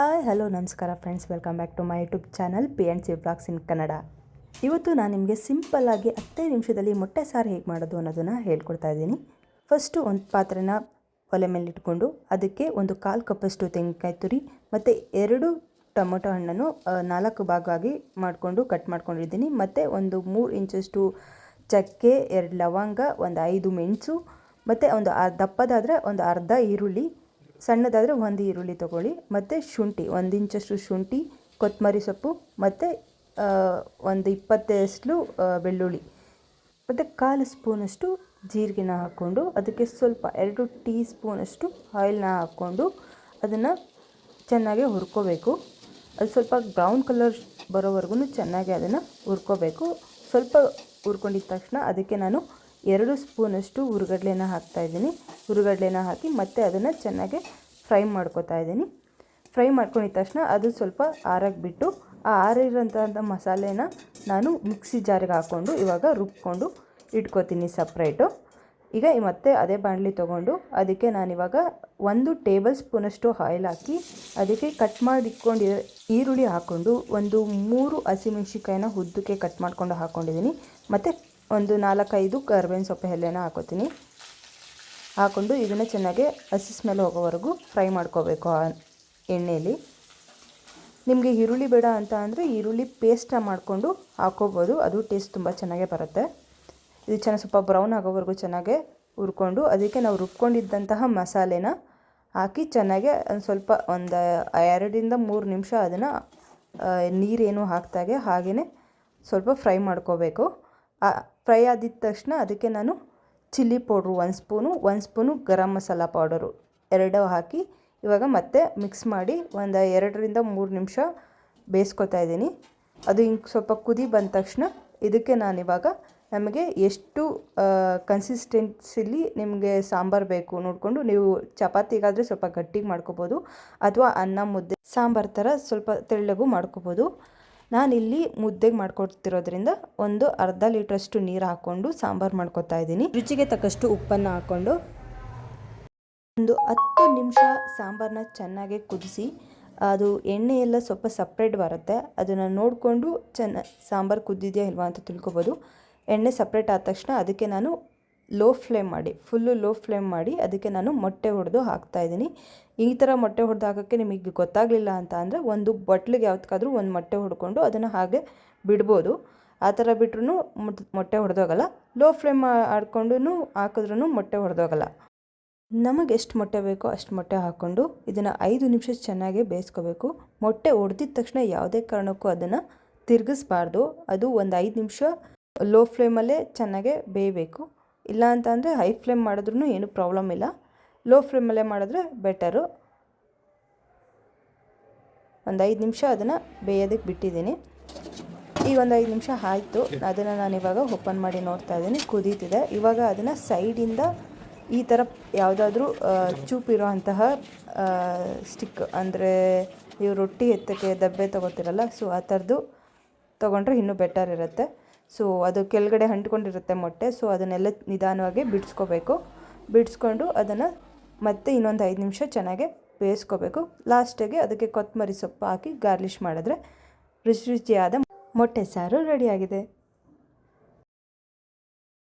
Hi, hello, ನಮಸ್ಕಾರ friends welcome back to my YouTube channel P and C blogs in Kannada ಇವತ್ತು ನಾನು ನಿಮಗೆ ಸಿಂಪಲ್ಲಾಗಿ ಹತ್ತೈದು ನಿಮಿಷದಲ್ಲಿ ಮೊಟ್ಟೆ ಸಾರು ಹೇಗೆ ಮಾಡೋದು ಅನ್ನೋದನ್ನು ಹೇಳ್ಕೊಡ್ತಾ ಇದ್ದೀನಿ. ಫಸ್ಟು ಒಂದು ಪಾತ್ರೆನ ಒಲೆ ಮೇಲೆ ಇಟ್ಕೊಂಡು ಅದಕ್ಕೆ ಒಂದು ಕಾಲು ಕಪ್ಪಷ್ಟು ತೆಂಗಿನಕಾಯಿ ತುರಿ ಮತ್ತು ಎರಡು ಟೊಮೊಟೊ ಹಣ್ಣನ್ನು ನಾಲ್ಕು ಭಾಗವಾಗಿ ಮಾಡಿಕೊಂಡು ಕಟ್ ಮಾಡ್ಕೊಂಡಿದ್ದೀನಿ. ಮತ್ತು ಒಂದು ಮೂರು ಇಂಚಷ್ಟು ಚಕ್ಕೆ, ಎರಡು ಲವಂಗ, ಒಂದು ಐದು ಮೆಣಸು, ಮತ್ತು ಒಂದು ಅರ್ ದಪ್ಪದಾದರೆ ಒಂದು ಅರ್ಧ ಈರುಳ್ಳಿ ಸಣ್ಣದಾದರೆ ಒಂದು ಈರುಳ್ಳಿ ತೊಗೊಳ್ಳಿ, ಮತ್ತು ಶುಂಠಿ, ಒಂದು ಇಂಚಷ್ಟು ಶುಂಠಿ ಕೊತ್ತಂಬರಿ ಸೊಪ್ಪು, ಮತ್ತು ಒಂದು ಇಪ್ಪತ್ತಷ್ಟು ಬೆಳ್ಳುಳ್ಳಿ. ಮತ್ತು ಕಾಲು ಸ್ಪೂನಷ್ಟು ಜೀರಿಗೆನ ಹಾಕ್ಕೊಂಡು, ಅದಕ್ಕೆ ಸ್ವಲ್ಪ ಎರಡು ಟೀ ಸ್ಪೂನಷ್ಟು ಆಯಿಲ್ನ ಹಾಕ್ಕೊಂಡು ಅದನ್ನು ಚೆನ್ನಾಗಿ ಹುರ್ಕೋಬೇಕು. ಅದು ಸ್ವಲ್ಪ ಬ್ರೌನ್ ಕಲರ್ ಬರೋವರೆಗೂ ಚೆನ್ನಾಗಿ ಅದನ್ನು ಹುರ್ಕೋಬೇಕು. ಸ್ವಲ್ಪ ಹುರ್ಕೊಂಡಿದ್ದ ತಕ್ಷಣ ಅದಕ್ಕೆ ನಾನು ಎರಡು ಸ್ಪೂನಷ್ಟು ಹುರ್ಗಡ್ಲೆನ ಹಾಕ್ತಾಯಿದ್ದೀನಿ ಹುರ್ಗಡ್ಲೆನ ಹಾಕಿ ಮತ್ತೆ ಅದನ್ನು ಚೆನ್ನಾಗಿ ಫ್ರೈ ಮಾಡ್ಕೊತಾ ಇದ್ದೀನಿ. ಫ್ರೈ ಮಾಡ್ಕೊಂಡಿದ ತಕ್ಷಣ ಅದು ಸ್ವಲ್ಪ ಆರಕ್ಕೆ ಬಿಟ್ಟು ಆ ಆರಿರೋಂಥ ಮಸಾಲೆನ ನಾನು ಮಿಕ್ಸಿ ಜಾರಿಗೆ ಹಾಕ್ಕೊಂಡು ಇವಾಗ ರುಬ್ಕೊಂಡು ಇಟ್ಕೋತೀನಿ ಸಪ್ರೇಟು. ಈಗ ಮತ್ತೆ ಅದೇ ಬಾಣಲಿ ತೊಗೊಂಡು ಅದಕ್ಕೆ ನಾನಿವಾಗ ಒಂದು ಟೇಬಲ್ ಸ್ಪೂನಷ್ಟು ಆಯಿಲ್ ಹಾಕಿ ಅದಕ್ಕೆ ಕಟ್ ಮಾಡಿಟ್ಕೊಂಡು ಈರುಳ್ಳಿ ಹಾಕ್ಕೊಂಡು ಒಂದು ಮೂರು ಹಸಿಮೆಣ್ಸಿಕಾಯಿನ ಉದ್ದಕ್ಕೆ ಕಟ್ ಮಾಡ್ಕೊಂಡು ಹಾಕ್ಕೊಂಡಿದ್ದೀನಿ ಮತ್ತು ಒಂದು ನಾಲ್ಕೈದು ಕರ್ಬೇವಿನ ಸೊಪ್ಪು ಎಲೆನ ಹಾಕೋತೀನಿ. ಹಾಕ್ಕೊಂಡು ಇದನ್ನು ಚೆನ್ನಾಗಿ ಹಸಿ ಸ್ಮೆಲ್ ಹೋಗೋವರೆಗೂ ಫ್ರೈ ಮಾಡ್ಕೋಬೇಕು ಆ ಎಣ್ಣೆಯಲ್ಲಿ ನಿಮಗೆ ಈರುಳ್ಳಿ ಬೇಡ ಅಂತ ಅಂದರೆ ಈರುಳ್ಳಿ ಪೇಸ್ಟ ಮಾಡಿಕೊಂಡು ಹಾಕೋಬೋದು. ಅದು ಟೇಸ್ಟ್ ತುಂಬ ಚೆನ್ನಾಗೇ ಬರುತ್ತೆ. ಇದು ಚೆನ್ನಾಗಿ ಸ್ವಲ್ಪ ಬ್ರೌನ್ ಆಗೋವರೆಗೂ ಚೆನ್ನಾಗೆ ಹುರ್ಕೊಂಡು ಅದಕ್ಕೆ ನಾವು ರುಬ್ಕೊಂಡಿದ್ದಂತಹ ಮಸಾಲೆನ ಹಾಕಿ ಚೆನ್ನಾಗೆ ಒಂದು ಸ್ವಲ್ಪ ಒಂದು ಎರಡರಿಂದ ಮೂರು ನಿಮಿಷ ಅದನ್ನು ನೀರೇನು ಹಾಕ್ತಾಗೆ ಹಾಗೆಯೇ ಸ್ವಲ್ಪ ಫ್ರೈ ಮಾಡ್ಕೋಬೇಕು. ಫ್ರೈ ಆದಿದ್ದ ತಕ್ಷಣ ಅದಕ್ಕೆ ನಾನು ಚಿಲ್ಲಿ ಪೌಡ್ರು ಒಂದು ಸ್ಪೂನು ಒಂದು ಸ್ಪೂನು ಗರಂ ಮಸಾಲ ಪೌಡರು. ಎರಡೂ ಹಾಕಿ ಇವಾಗ ಮತ್ತೆ ಮಿಕ್ಸ್ ಮಾಡಿ ಒಂದು ಎರಡರಿಂದ ಮೂರು ನಿಮಿಷ ಬೇಯಿಸ್ಕೊತಾ ಇದ್ದೀನಿ. ಅದು ಹಿಂಗೆ ಸ್ವಲ್ಪ ಕುದಿ ಬಂದ ತಕ್ಷಣ ಇದಕ್ಕೆ ನಾನಿವಾಗ ನಮಗೆ ಎಷ್ಟು ಕನ್ಸಿಸ್ಟೆನ್ಸಿಲಿ ನಿಮಗೆ ಸಾಂಬಾರು ಬೇಕು ನೋಡಿಕೊಂಡು ನೀವು ಚಪಾತಿಗಾದರೆ ಸ್ವಲ್ಪ ಗಟ್ಟಿಗೆ ಮಾಡ್ಕೋಬೋದು ಅಥವಾ ಅನ್ನ ಮುದ್ದೆ ಸಾಂಬಾರು ಥರ ಸ್ವಲ್ಪ ತೆಳ್ಳಗೂ ಮಾಡ್ಕೋಬೋದು. ನಾನಿಲ್ಲಿ ಮುದ್ದೆಗೆ ಮಾಡ್ಕೊಡ್ತಿರೋದ್ರಿಂದ ಒಂದು ಅರ್ಧ ಲೀಟ್ರಷ್ಟು ನೀರು ಹಾಕ್ಕೊಂಡು ಸಾಂಬಾರು ಮಾಡ್ಕೊತಾ ಇದ್ದೀನಿ. ರುಚಿಗೆ ತಕ್ಕಷ್ಟು ಉಪ್ಪನ್ನು ಹಾಕ್ಕೊಂಡು ಒಂದು ಹತ್ತು ನಿಮಿಷ ಸಾಂಬಾರನ್ನ ಚೆನ್ನಾಗಿ ಕುದಿಸಿ, ಅದು ಎಣ್ಣೆ ಎಲ್ಲ ಸ್ವಲ್ಪ ಸಪ್ರೇಟ್ ಬರುತ್ತೆ. ಅದನ್ನು ನೋಡಿಕೊಂಡು ಚೆನ್ನ, ಸಾಂಬಾರು ಕುದ್ದಿದೆಯಾ ಇಲ್ವಾ ಅಂತ ತಿಳ್ಕೊಬೋದು. ಎಣ್ಣೆ ಸಪ್ರೇಟ್ ಆದ ತಕ್ಷಣ ಅದಕ್ಕೆ ನಾನು ಲೋ ಫ್ಲೇಮ್ ಮಾಡಿ ಫುಲ್ಲು ಲೋ ಫ್ಲೇಮ್ ಮಾಡಿ ಅದಕ್ಕೆ ನಾನು ಮೊಟ್ಟೆ ಹೊಡೆದು ಹಾಕ್ತಾಯಿದ್ದೀನಿ ಈ ಥರ ಮೊಟ್ಟೆ ಹೊಡೆದು ಹಾಕೋಕ್ಕೆ ನಿಮಗೆ ಗೊತ್ತಾಗಲಿಲ್ಲ ಅಂತ ಅಂದರೆ ಒಂದು ಬಟ್ಲಿಗೆ ಯಾವ್ದಕ್ಕಾದ್ರೂ ಒಂದು ಮೊಟ್ಟೆ ಹೊಡ್ಕೊಂಡು ಅದನ್ನು ಹಾಗೆ ಬಿಡ್ಬೋದು. ಆ ಥರ ಬಿಟ್ರೂ ಮೊಟ್ಟೆ ಹೊಡೆದೋಗಲ್ಲ ಲೋ ಫ್ಲೇಮ್ ಆಡ್ಕೊಂಡು ಹಾಕಿದ್ರೂ ಮೊಟ್ಟೆ ಹೊಡೆದೋಗಲ್ಲ ನಮಗೆ ಎಷ್ಟು ಮೊಟ್ಟೆ ಬೇಕೋ ಅಷ್ಟು ಮೊಟ್ಟೆ ಹಾಕ್ಕೊಂಡು ಇದನ್ನು ಐದು ನಿಮಿಷ ಚೆನ್ನಾಗಿ ಬೇಯಿಸ್ಕೋಬೇಕು. ಮೊಟ್ಟೆ ಹೊಡೆದಿದ ತಕ್ಷಣ ಯಾವುದೇ ಕಾರಣಕ್ಕೂ ಅದನ್ನು ತಿರುಗಿಸ್ಬಾರ್ದು. ಅದು ಒಂದು ಐದು ನಿಮಿಷ ಲೋ ಫ್ಲೇಮಲ್ಲೇ ಚೆನ್ನಾಗೆ ಬೇಯಬೇಕು. ಇಲ್ಲ ಅಂತ ಅಂದರೆ ಹೈ ಫ್ಲೇಮ್ ಮಾಡಿದ್ರೂ ಏನು ಪ್ರಾಬ್ಲಮ್ ಇಲ್ಲ. ಲೋ ಫ್ಲೇಮಲ್ಲೇ ಮಾಡಿದ್ರೆ ಬೆಟರು ಒಂದು ಐದು ನಿಮಿಷ ಅದನ್ನು ಬೇಯೋದಕ್ಕೆ ಬಿಟ್ಟಿದ್ದೀನಿ. ಈಗ ಒಂದು ಐದು ನಿಮಿಷ ಆಯಿತು. ಅದನ್ನು ನಾನು ಇವಾಗ ಓಪನ್ ಮಾಡಿ ನೋಡ್ತಾ ಇದ್ದೀನಿ. ಕುದೀತಿದೆ. ಇವಾಗ ಅದನ್ನು ಸೈಡಿಂದ ಈ ಥರ ಯಾವುದಾದ್ರೂ ಚೂಪಿರೋ ಅಂತಹ ಸ್ಟಿಕ್ ಅಂದರೆ ನೀವು ರೊಟ್ಟಿ ಎತ್ತಕ್ಕೆ ದಬ್ಬೆ ತೊಗೋತಿರಲ್ಲ ಸೊ ಆ ಥರದ್ದು ತೊಗೊಂಡ್ರೆ ಇನ್ನೂ ಬೆಟರ್ ಇರುತ್ತೆ. ಸೊ ಅದು ಕೆಳಗಡೆ ಅಂಟ್ಕೊಂಡಿರುತ್ತೆ ಮೊಟ್ಟೆ. ಸೊ ಅದನ್ನೆಲ್ಲ ನಿಧಾನವಾಗಿ ಬಿಡಿಸ್ಕೋಬೇಕು. ಬಿಡಿಸ್ಕೊಂಡು ಅದನ್ನು ಮತ್ತೆ ಇನ್ನೊಂದು ಐದು ನಿಮಿಷ ಚೆನ್ನಾಗಿ ಬೇಯಿಸ್ಕೋಬೇಕು. ಲಾಸ್ಟಿಗೆ ಅದಕ್ಕೆ ಕೊತ್ತಂಬರಿ ಸೊಪ್ಪು ಹಾಕಿ ಗಾರ್ಲಿಷ್ ಮಾಡಿದ್ರೆ ರುಚಿ ರುಚಿಯಾದ ಮೊಟ್ಟೆ ಸಾರು ರೆಡಿಯಾಗಿದೆ